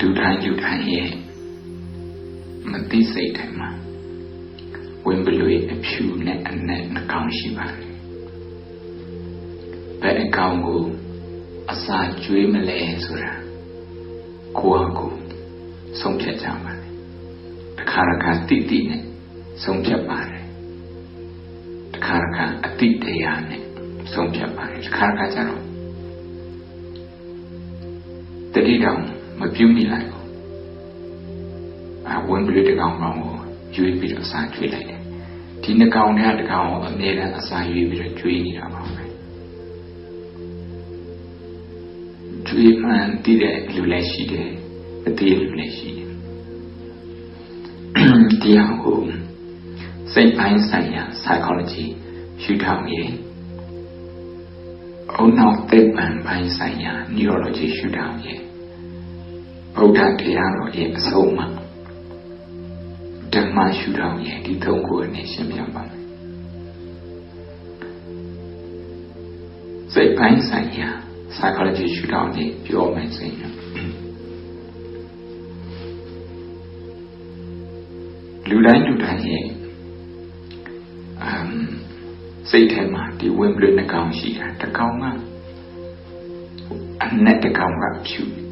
လူတိုင်းလူတိုင်းရဲ့မသိစိတ်တိုင်းမှာဝင်ပလွေအဖြူနဲ့အနက်နှကောင်ရှိပါတယ်ဘယ်အကောင်ကိုအစာကျွေးမလဲဆိုတာကိုယ့်အကူဆုံးဖြတ်ကြပါတယ်တစ်ခါတစ်ခါတိတိနဲ့ဆုံးဖြတ်ပါတယ်တစ်ခါတစ်ခါအတိတရားနဲ့ဆုံးဖြတ်ပါတယ်တစ်ခါတစ်ခါကျတော့တတိတောင် မပြုမိလိုက်ဘူးအဝင်ပလွေတစ်ကောင်ကောင်ကိုကျွေးပြီးတော့အစာကျွေးလိုက်တယ်ဒီနှကောင်ထဲတစ်ကောင်ကိုအမြဲတမ်းအစာရွေးပြီးတော့ကျွေးနေတာပါပဲကျွေးမှန်တည်တဲ့လူလည်းရှိတယ်အသေးလူလည်းရှိတယ်တရားကိုစိတ်ပိုင်းဆိုင်ရာ psychology ရှုထောင့်ရဲ့အုံနောက်သိပ္ပံပိုင်းဆိုင်ရာ neurology ရှုထောင့်ရဲ့ ဗုဒ္ဓတရားတော်ရဲ့အဆုံးအမဓမ္မရှုထောင့်ရဲ့ဒီသုံးခုနဲ့ရှင်းပြပါမယ်စိတ်ပိုင်းဆိုင်ရာ psychology ရှုထောင့်နဲ့ပြောမယ်ဆိုရင်လူတိုင်းလူတိုင်းရဲ့အမ်စိတ်ထဲမှာဒီဝင်ပလွနှကောင်ရှိတာတစ်ကောင်ကအနက်တစ်ကောင်ကဖြူ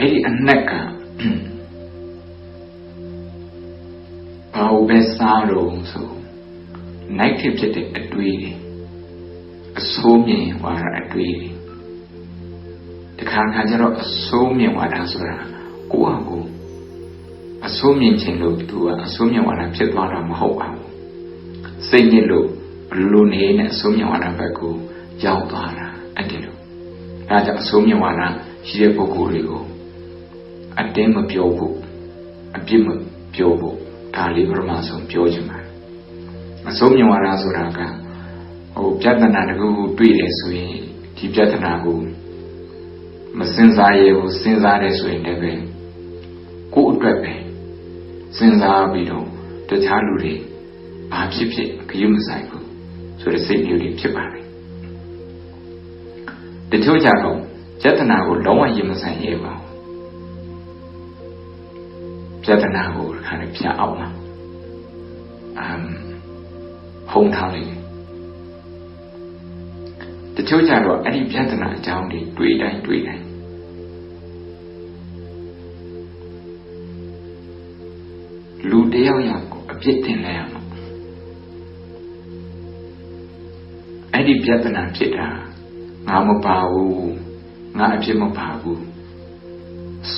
အဲ့ဒီအနက်ကဘာလို့ပဲစားတော့ဆို negative ဖြစ်တဲ့အတွေးတွေအဆိုးမြင်ဝါဒအတွေးတွေတခါခါကျတော့အဆိုးမြင်ဝါဒဆိုတာကိုယ့်ဟာကိုယ်အဆိုးမြင်ခြင်းလို့သူကအဆိုးမြင်ဝါဒဖြစ်သွားတာမဟုတ်ပါဘူးစိတ်ညစ်လို့လူနေနဲ့အဆိုးမြင်ဝါဒဘက်ကိုရောက်သွားတာအဲ့ဒီလိုဒါကြောင့်အဆိုးမြင်ဝါဒရှိတဲ့ပုဂ္ဂိုလ်တွေကို အတင်းမပြောဘူးအပြစ်မပြောဘူးဒါလေးပရမဆုံးပြောချင်ပါတယ်အဆိုးမြင်ဝါဒဆိုတာကဟိုပြဿနာတခုခုတွေ့တယ်ဆိုရင်ဒီပြဿနာကိုမစင်စားရဘူးစဉ်းစားတယ်ဆိုရင်လည်းပဲကိုယ့်အတွက်ပဲစဉ်းစားပြီးတော့တခြားလူတွေဘာဖြစ်ဖြစ်ဂရုမစိုက်ဘူးဆိုတဲ့စိတ်မျိုးတွေဖြစ်ပါတယ်တချို့ကြတော့ပြဿနာကိုလုံးဝရင်မဆိုင်ရဲပါဘူး ပြဿနာကိုခါနဲ့ပြအောင်မှာအမ်ဟုံးထားလိုက်တချို့ကြတော့အဲ့ဒီပြဿနာအကြောင်းတွေတွေးတိုင်းတွေးတိုင်းလူတယောက်ယောက်ကိုအပြစ်တင်လဲရမှာအဲ့ဒီပြဿနာဖြစ်တာငါမပါဘူးငါအပြစ်မပါဘူး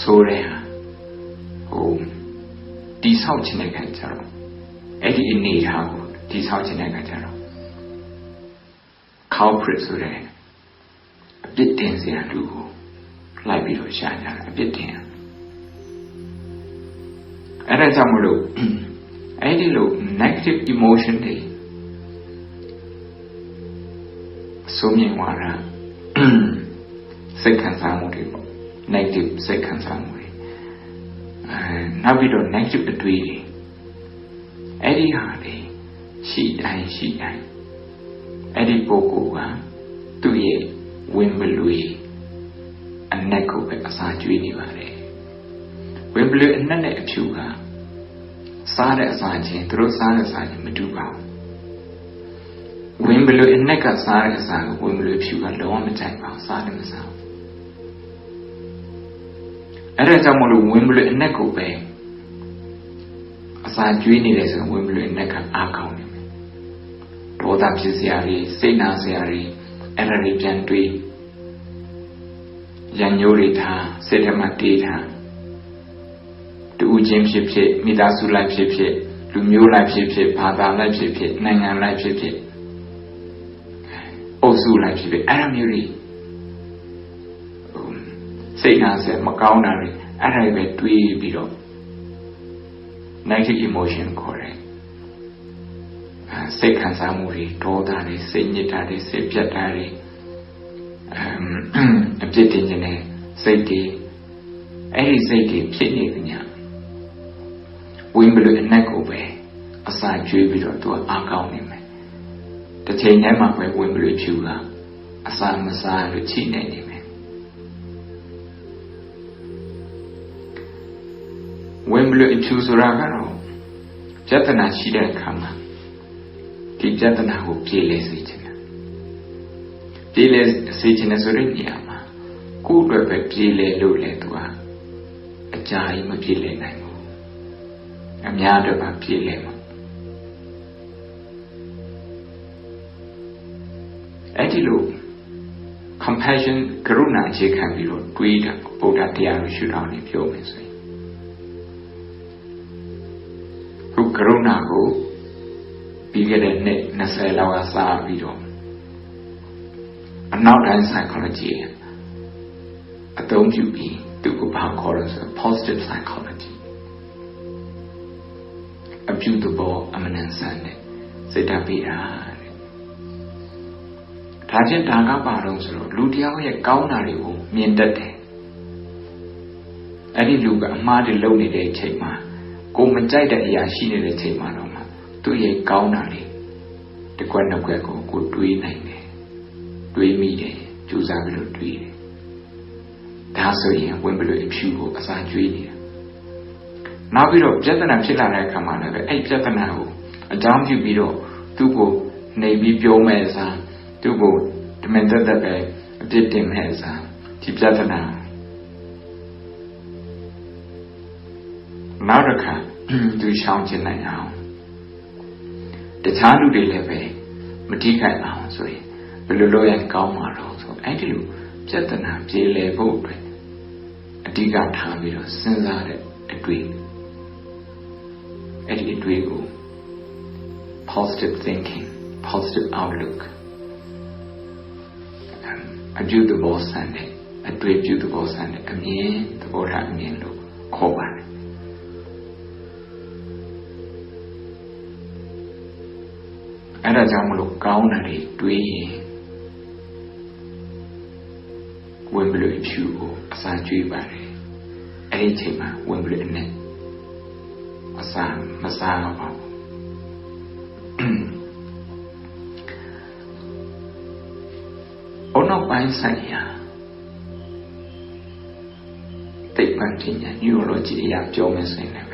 ဆိုရဲဟာဟိုတိ ဆောက်ခြင်းတဲ့ခံကြတော့အဲ့ဒီအနေထားကိုတိဆောက်ခြင်းတဲ့ခံကြတော့ culprit ဆိုတဲ့အပြစ်တင်စရာလူကိုလိုက်ပြီးတော့ရှာကြတာအပြစ်တင်အဲ့ဒါကြောင့်မလို့အဲ့ဒီလို negative emotion တွေဆိုမြင်သွားတာစိတ်ခံစားမှုတွေပေါ့ negative စိတ်ခံစားမှုတွေအဲ နောက်ပြီးတော့ negative အတွေးတွေအဲ့ဒီဟာတွေရှိတိုင်းရှိတိုင်းအဲ့ဒီပုဂ္ဂိုလ်ကသူ့ရဲ့ဝင်မလွေအနက်ကိုပဲအစာကျွေးနေပါတယ်ဝင်မလွေအနက်နဲ့အဖြူကစားတဲ့အစာချင်းသူတို့စားတဲ့အစာချင်းမတူပါဘူးဝင်မလွေအနက်ကစားတဲ့အစာကိုဝင်မလွေဖြူကလုံးဝမကြိုက်ပါဘူးစားတယ်မစားဘူး အဲ့ဒါကြောင့်မလို့ဝင်မလွေအနက်ကိုပဲအစာကျွေးနေတယ်ဆိုရင်ဝင်မလွေအနက်ကအားကောင်းတယ်ဒေါသဖြစ်စရာတွေစိတ်နာစရာတွေအဲ့ဒါတွေပြန်တွေးရံညိုးတွေထားစိတ်ထဲမှာတေးထားတူချင်းဖြစ်ဖြစ်မိသားစုလိုက်ဖြစ်ဖြစ်လူမျိုးလိုက်ဖြစ်ဖြစ်ဘာသာလိုက်ဖြစ်ဖြစ်နိုင်ငံလိုက်ဖြစ်ဖြစ်အုပ်စုလိုက်ဖြစ်ဖြစ်အဲ့ဒါမျိုးတွေ စိတ်နာစရာမကောင်းတာတွေအဲ့ဒါတွေပဲတွေးပြီးတော့ negative emotion ခေါ်တယ်စိတ်ခံစားမှုတွေဒေါသတွေစိတ်ညစ်တာတွေစိတ်ပြတ်တာတွေအပြစ်တင်ခြင်းနဲ့စိတ်တွေအဲ့ဒီစိတ်တွေဖြစ်နေကြညာဝိမ္ဘလအနက်ကိုပဲအစာကျွေးပြီးတော့သူကအားကောင်းနေမယ်တစ်ချိန်တည်းမှာပဲဝိမ္ဘလဖြူကအစာမစားလို့ချိနေနေမယ် ဝင်ဘလို့အဖြူဆိုတာကတော့ပြဿနာရှိတဲ့အခါမှာဒီပြဿနာကိုပြေလည်စေချင်တယ်ပြေလည်စေချင်တယ်ဆိုတဲ့နေရာမှာကိုယ့်အတွက်ပဲပြေလည်လို့လေသူကအကြာကြီးမပြေလည်နိုင်ဘူးအများအတွက်ပါပြေလည်မှာအဲ့ဒီလို compassion ကရုဏာအခြေခံပြီးတော့တွေးတာဗုဒ္ဓတရားကိုရှုထောင့်နေပြောမယ်ဆိုရင် ကရုဏာကိုပြီးခဲ့တဲ့နှစ်20လောက်ကစပြီးတော့အနောက်တိုင်း psychology အသုံးပြုပြီးသူကဘာခေါ်လဲဆို positive psychology အပြုသဘောအမှန်တန်ဆန်တဲ့စိတ်ဓာတ်ပေးတာဒါချင်းဒါကပါတော့ဆိုတော့လူတယောက်ရဲ့ကောင်းတာတွေကိုမြင်တတ်တယ်အဲ့ဒီလူကအမှားတွေလုပ်နေတဲ့အချိန်မှာ ကိုမကြိုက်တဲ့အရာရှိနေတဲ့အချိန်မှာတော့မှသူ့ရဲ့ကောင်းတာတွေတကွက်နှစ်ကွက်ကိုကိုတွေးနိုင်တယ်တွေးမိတယ်ကြိုးစားပြီးတော့တွေးတယ်ဒါဆိုရင်ဝင်ဘလို့အဖြူကိုအစာကျွေးနေတာနောက်ပြီးတော့ပြဿနာဖြစ်လာတဲ့အခါမှာလည်းအဲ့ပြဿနာကိုအကြောင်းပြုပြီးတော့သူ့ကိုနေပြီးပြောမဲ့အစားသူ့ကိုတမင်သက်သက်ပဲအပြစ်တင်မဲ့အစားဒီပြဿနာ နောက်တစ်ခါသူရှောင်ကျင်နိုင်အောင်တခြားလူတွေလည်းပဲမထိခိုက်အောင်ဆိုရင်ဘယ်လိုလုပ်ရင်ကောင်းမှာတော့ဆိုအဲ့ဒီလိုပြဿနာပြေလည်ဖို့အတွက်အဓိကထားပြီးတော့စဉ်းစားတဲ့အတွေ့အဲ့ဒီအတွေ့ကို positive thinking positive outlook အပြုသဘောဆန်တဲ့အတွေ့ပြုသဘောဆန်တဲ့အမြင်သဘောထားအမြင်လို့ခေါ်ပါတယ် ဒါကြောင့်မလို့ကောင်းတယ်တွေးရင်ဝင်ဘလို့ဖြူကိုအစာကျွေးပါတယ်အဲ့ဒီချိန်မှာဝင်ဘလို့နဲ့အစာမစားတော့ပါဘူးအနောက်ပိုင်းဆိုင်ရာသိပ္ပံပညာ neurology အရာပြောမယ်ဆိုရင်လည်း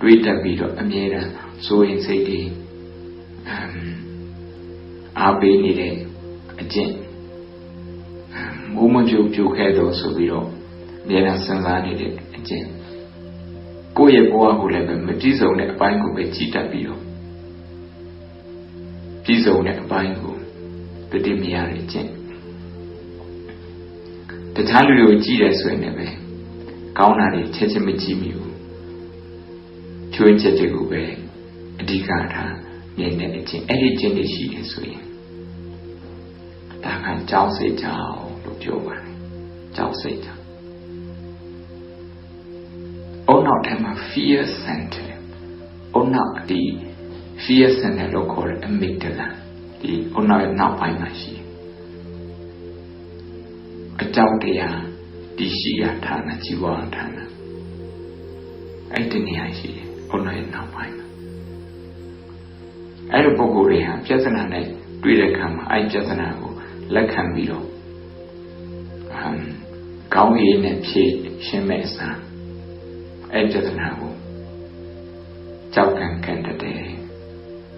တွေးတက်ပြီးတော့အမြဲတမ်းစိုးရင်စိတ်တွေအားပေးနေတဲ့အကျင့်မိုးမကြိုကြိုခဲ့တော့ဆိုပြီးတော့အမြဲတမ်းစဉ်းစားနေတဲ့အကျင့်ကိုယ့်ရဲ့ဘဝကိုလည်းပဲမပြည့်စုံတဲ့အပိုင်းကိုပဲကြည်တတ်ပြီးတော့ပြည့်စုံတဲ့အပိုင်းကိုတတိမရတဲ့အကျင့်တခြားလူတွေကိုကြည့်တယ်ဆိုရင်လည်းပဲကောင်းတာတွေချက်ချင်းမကြည့်မိဘူး ချွေးချက်တွေကိုပဲအဓိကထားမြင်တဲ့အချင်းအဲ့ဒီချင်းတွေရှိတယ်ဆိုရင်ဒါကကြောက်စိတ်ကြောင့်လို့ပြောပါတယ်ကြောက်စိတ်ကြောင့်အုံနောက်ထဲမှာ fear center အုံနောက်ဒီ fear center လို့ခေါ်တဲ့ amygdala ဒီအုံနောက်ရဲ့နောက်ပိုင်းမှာရှိတယ်အကြောင်းတရားတည်ရှိရာဌာနជីវဌာနအဲ့ဒီနေရာရှိတယ် ဘုန်းတော်ရဲ့နောက်ပိုင်းမှာအဲ့လိုပုဂ္ဂိုလ်တွေဟာပြဿနာနဲ့တွေ့တဲ့အခါမှာအဲ့ပြဿနာကိုလက်ခံပြီးတော့အမ်ကောင်းရေးနဲ့ဖြည့်ရှင်းမဲ့အစားအဲ့ပြဿနာကိုကြောက်ကန်ကန်တဲ့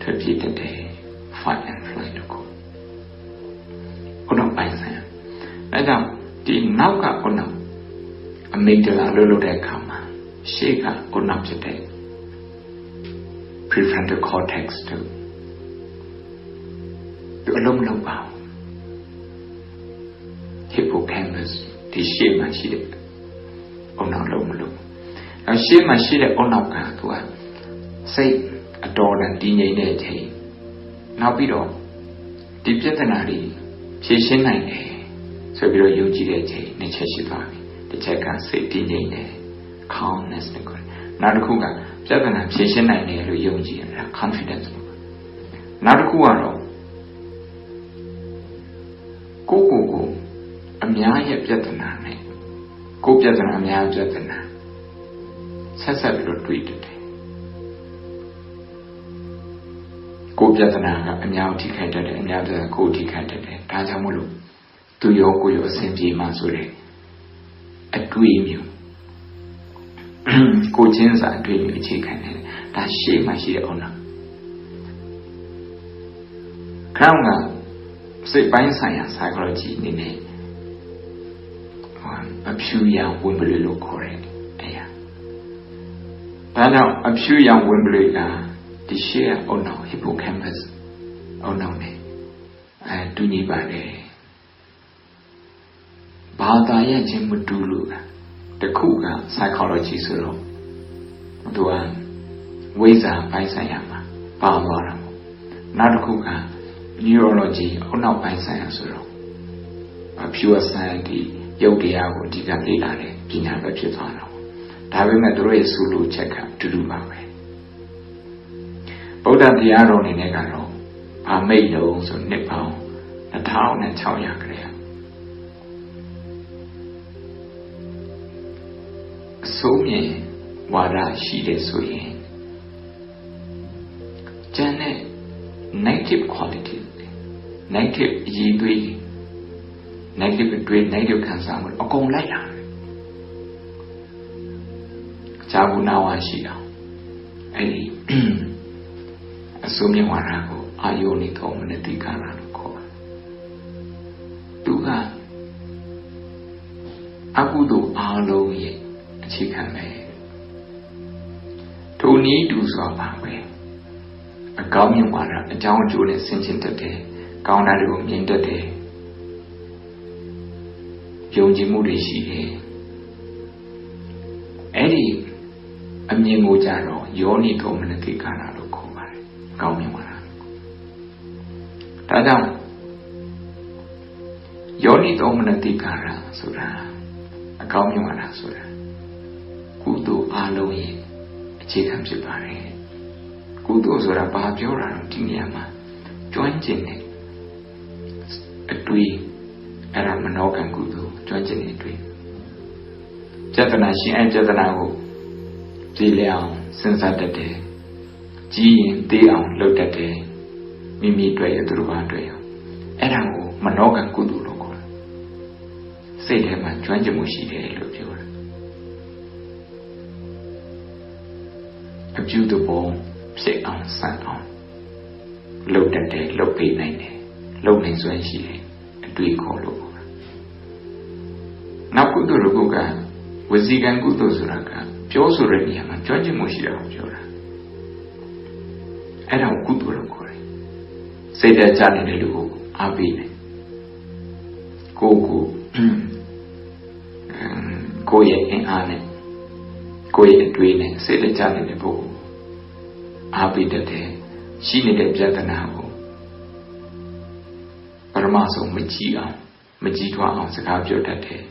ထွက်ပြေးတဲ့ fight and flight လို့ခေါ်ဘုန်းတော်ပိုင်းဆိုင်အဲကြောင့်ဒီနောက်ကခုနအမိတ်တလာလို့လုပ်တဲ့အခါမှာရှေ့ကခုနဖြစ်တဲ့ prefrontal cortex တို့သူအလုံးမလုံးပါဘူး hippocampus ဒီရှေ့မှာရှိတဲ့အုံနောက်လုံးမလုံးအဲရှေ့မှာရှိတဲ့အုံနောက်ကသူကစိတ်အတော်တန်တည်ငြိမ်တဲ့အချိန်နောက်ပြီးတော့ဒီပြဿနာတွေဖြေရှင်းနိုင်တယ်ဆိုပြီးတော့ယုံကြည်တဲ့အချိန်နှစ်ချက်ရှိသွားပြီတစ်ချက်ကစိတ်တည်ငြိမ်တယ် calmness နဲ့ခေါ်တယ် နောက်တစ်ခုကပြဿနာဖြေရှင်းနိုင်တယ်လို့ယုံကြည်ရတာ confidence လို့နောက်တစ်ခုကတော့ကိုကိုကိုအများရဲ့ပြဿနာနဲ့ကိုပြဿနာအများပြဿနာဆက်ဆက်ပြီးတော့တွေးတတ်တယ်ကိုယ်ပြဿနာကအများကြီးထိခိုက်တတ်တယ်အများကြီးကိုယ်ထိခိုက်တတ်တယ်ဒါကြောင့်မို့လို့သူရောကိုယ်ရောအဆင်ပြေမှဆိုတဲ့အတွေ့အမျိုး ကိုချင်းစာအတွေ့အမျိုးအခြေခံနေတယ်ဒါရှေ့မှရှိတဲ့အောင်လားခေါင်းကစိတ်ပိုင်းဆိုင်ရာ psychology အနေနဲ့အဖြူရောင်ဝင်ပလွေလို့ခေါ်တယ်အဲ့ရဒါကြောင့်အဖြူရောင်ဝင်ပလွေကဒီရှေ့အုံနောက် hippocampus အုံနောက်နဲ့အဲတူညီပါတယ်ဘာသာရဲ့ချင်းမတူလို့တခုက psychology ဆိုတော့ သူကဝိဇ္ဇာပိုင်းဆိုင်ရာမှာပါသွားတာပေါ့နောက်တစ်ခုက neurology အုံနောက်ပိုင်းဆိုင်ရာဆိုတော့ pure science ဒီရုပ်တရားကိုအဓိကလေ့လာတဲ့ပညာပဲဖြစ်သွားတာပေါ့ဒါပေမဲ့တို့ရဲ့ဆိုလိုချက်ကအတူတူပါပဲဗုဒ္ဓတရားတော်အနေနဲ့ကတော့ဗာမိတ်လုံးဆိုနှစ်ပေါင်း2600ခရေအစိုးမြင် ဝါဒရှိတယ်ဆိုရင်ကျန်တဲ့ negative quality negative အရေးသွေး negative တွေး negative ခံစားမှုအကုန်လိုက်လာတယ်။ဇာဝနာဝရှိအောင်အဲ့ဒီအစိုးမြဝါဒကိုအာယုန်နဲ့ကောမနတိကာရလို့ခေါ်တာ။သူကအကုသိုလ်အားလုံးရဲ့အခြေခံပဲ။ထို နည်းတူစွာပါပဲ။အကောင်းမြင်ဝါဒအကြောင်းအကျိုးနဲ့ဆင်ခြင်တတ်တယ်။ကောင်းတာတွေကိုမြင်တတ်တယ်။ယုံကြည်မှုတွေရှိတယ်အဲ့ဒီအမြင်ကိုကြတော့ယောနိသောမနတိကာရလို့ခေါ်ပါတယ်ကောင်းမြင်ပါလားဒါကြောင့်ယောနိသောမနတိကာရဆိုတာအကောင်းမြင်ပါလားဆိုတာကုသိုလ်အလုံးရဲ့ အခြေခံဖြစ်ပါတယ်ကုသိုလ်ဆိုတာဘာပြောတာလဲဒီနေရာမှာကျွမ်းကျင်တဲ့အတွေ့အဲ့ဒါမနောကံကုသိုလ်ကျွမ်းကျင်နေတွေ့ပြဿနာရှင်အဲ့ပြဿနာကိုကြည်လျအောင်စဉ်းစားတတ်တယ်ကြီးရင်သေးအောင်လုပ်တတ်တယ်မိမိတွေ့ရသူတို့ဘာတွေ့ရအဲ့ဒါကိုမနောကံကုသိုလ်လို့ခေါ်တယ်စိတ်ထဲမှာကျွမ်းကျင်မှုရှိတယ်လို့ပြောတယ် အပြုသဘောဖြစ်အောင်စမ်းအောင်လုပ်တတ်တယ်လုပ်ပေးနိုင်တယ်လုပ်နိုင်စွမ်းရှိတယ်အတွေ့ခေါ်လို့နောက်ကုသိုလ်တစ်ခုကဝစီကံကုသိုလ်ဆိုတာကပြောဆိုတဲ့နေရာမှာကြွကျင်မှုရှိတာကိုပြောတာအဲ့ဒါကိုကုသိုလ်လို့ခေါ်တယ်စိတ်ဓာတ်ကြနေတဲ့လူကိုအားပေးတယ်ကိုကိုကိုရဲ့အင်အားနဲ့ ကိုရဲ့အတွေ့နဲ့စိတ်ဓာတ်ကြနေတဲ့ပုဂ္ဂိုလ်အားပေးတတ်တယ်ရှိနေတဲ့ပြဿနာကိုပရမဆုံးမကြည့်အောင်မကြည့်ထွားအောင်စကားပြောတတ်တယ်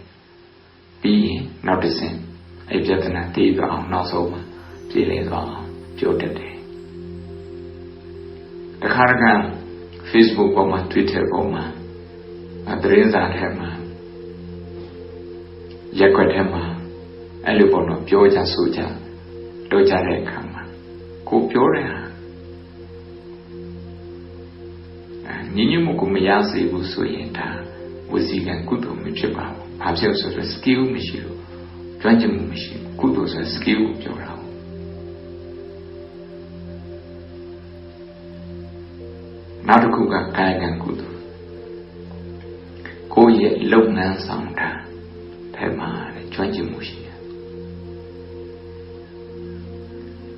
ပြီးရင်နောက်တစ်ဆင့်အဲ့ပြဿနာတည်သွားအောင်နောက်ဆုံးမှာပြည်လည်သွားအောင်ပြောတတ်တယ်တခါတခါ Facebook ပေါ်မှာ Twitter ပေါ်မှာသတင်းစာထဲမှာရက်ွက်ထဲမှာ အဲ့လိုပေါ်တော့ပြောကြဆိုကြလုပ်ကြတဲ့အခါမှာကိုပြောတဲ့ဟာညီညွတ်မှုကိုမရစေဘူးဆိုရင်ဒါဝစီကံကုသိုလ်မဖြစ်ပါဘူး။ဘာဖြစ်လို့ဆိုတော့ skill မရှိလို့ကျွမ်းကျင်မှုမရှိဘူး။ကုသိုလ်ဆို skill ကိုပြောတာ။နောက်တစ်ခုကကာယကံကုသိုလ်။ကိုယ့်ရဲ့လုပ်ငန်းဆောင်တာထဲမှာကျွမ်းကျင်မှုရှိ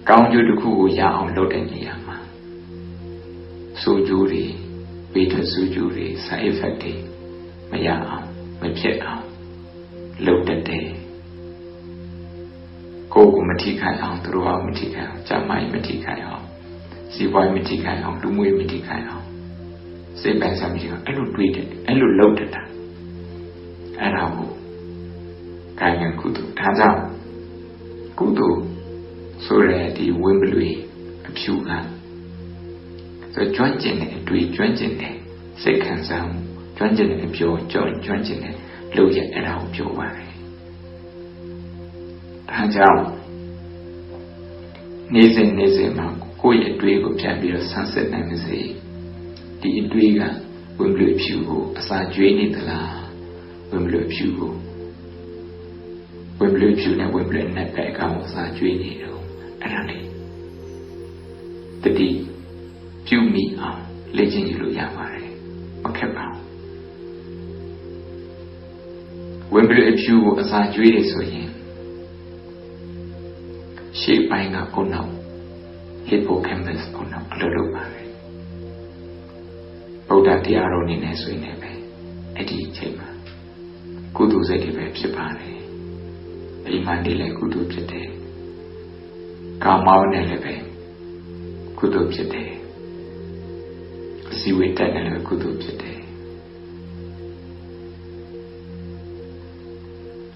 ကောင်းကျိုးတစ်ခုကိုရအောင်လုပ်တဲ့နေရာမှာစိုးကျိုးတွေဘေးထွက်စိုးကျိုးတွေ side effect တွေမရအောင်မဖြစ်အောင်လုပ်တတ်တယ်ကိုယ်ကိုမထိခိုက်အောင်သူတို့ကမထိခိုက်အောင်ကျမကြီးမထိခိုက်အောင်စီးပွားရေးမထိခိုက်အောင်လူမှုရေးမထိခိုက်အောင်စိတ်ပိုင်းဆိုင်ရာအဲ့လိုတွေးတယ်အဲ့လိုလုပ်တတ်တာအဲ့ဒါကိုကာယကုသိုလ်ဒါကြောင့်ကုသိုလ် ဆိုရတဲ့ဒီဝင်းပလွေအဖြူကဆိုကျွမ်းကျင်တဲ့အတွေ့ကျွမ်းကျင်တဲ့စိတ်ခံစားမှုကျွမ်းကျင်တဲ့အပြောကျွမ်းကျွမ်းကျင်တဲ့လုပ်ရအဲ့ဒါကိုပြောပါတယ်ဒါကြောင့်နေ့စဉ်နေ့စဉ်မှာကိုယ့်ရဲ့အတွေးကိုပြန်ပြီးတော့ဆန်းစစ်နိုင်ပါစေဒီအတွေးကဝင်လို့ဖြူကိုအစာကျွေးနေသလားဝင်လို့ဖြူကိုဝင်လို့ဖြူနဲ့ဝင်လို့နဲ့ပဲအကောင်အစာကျွေးနေတော့ အဲ့ဒါလေးတတိပြုမိအောင်လေ့ကျင့်ယူလို့ရပါတယ်မခက်ပါဘူးဝင်ပြီးအဖြူကိုအစာကျွေးတယ်ဆိုရင်ရှေ့ပိုင်းကခုနောက် hippocampus ခုနောက်အလုပ်လုပ်ပါတယ်ဗုဒ္ဓတရားတော်နေနဲ့ဆိုရင်လည်းပဲအဲ့ဒီအချိန်မှာကုသိုလ်စိတ်တွေပဲဖြစ်ပါတယ်အိမ်မှာနေလည်းကုသိုလ်ဖြစ်တယ် ကာမောင်းနဲ့လည်းပဲကုသိုလ်ဖြစ်တယ်အစည်းဝေးတက်တယ်လည်းကုသိုလ်ဖြစ်တယ်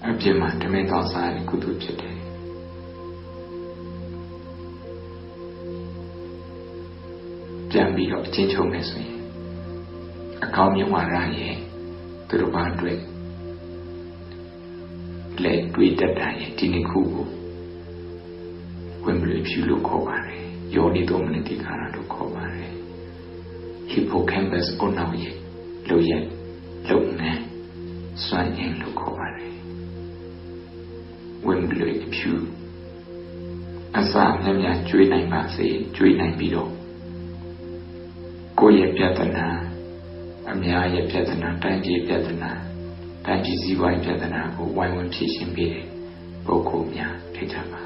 အပြင်မှာဓမင်းတော်စားလည်းကုသိုလ်ဖြစ်တယ်ပြန်ပြီးတော့အချင်းချုပ်မယ်ဆိုရင်အကောင်းမြတ်ဝါဒရဲ့သူတို့ဘာတွေ့လဲတွေးတတ်တာရဲ့ဒီနှစ်ခုကို ဝင်ပြီးဖြူလို့ခေါ်ပါတယ်ယောနိသောမနတိကာရလို့ခေါ်ပါတယ် hippocampus ကိုနောက်ရဲ့လို့ရဲ့လုံငန်းစွမ်းအင်လို့ခေါ်ပါတယ်ဝင်ပြီးဖြူအစာမြတ်မြတ်ကျွေးနိုင်ပါစေကျွေးနိုင်ပြီးတော့ကိုယ့်ရဲ့ပြဿနာအများရဲ့ပြဿနာတိုင်းပြည်ပြဿနာတိုင်းပြည်စည်းဝါးပြဿနာကိုဝိုင်းဝန်းဖြေရှင်းပေးတဲ့ပုဂ္ဂိုလ်များဖြစ်ကြပါစေ။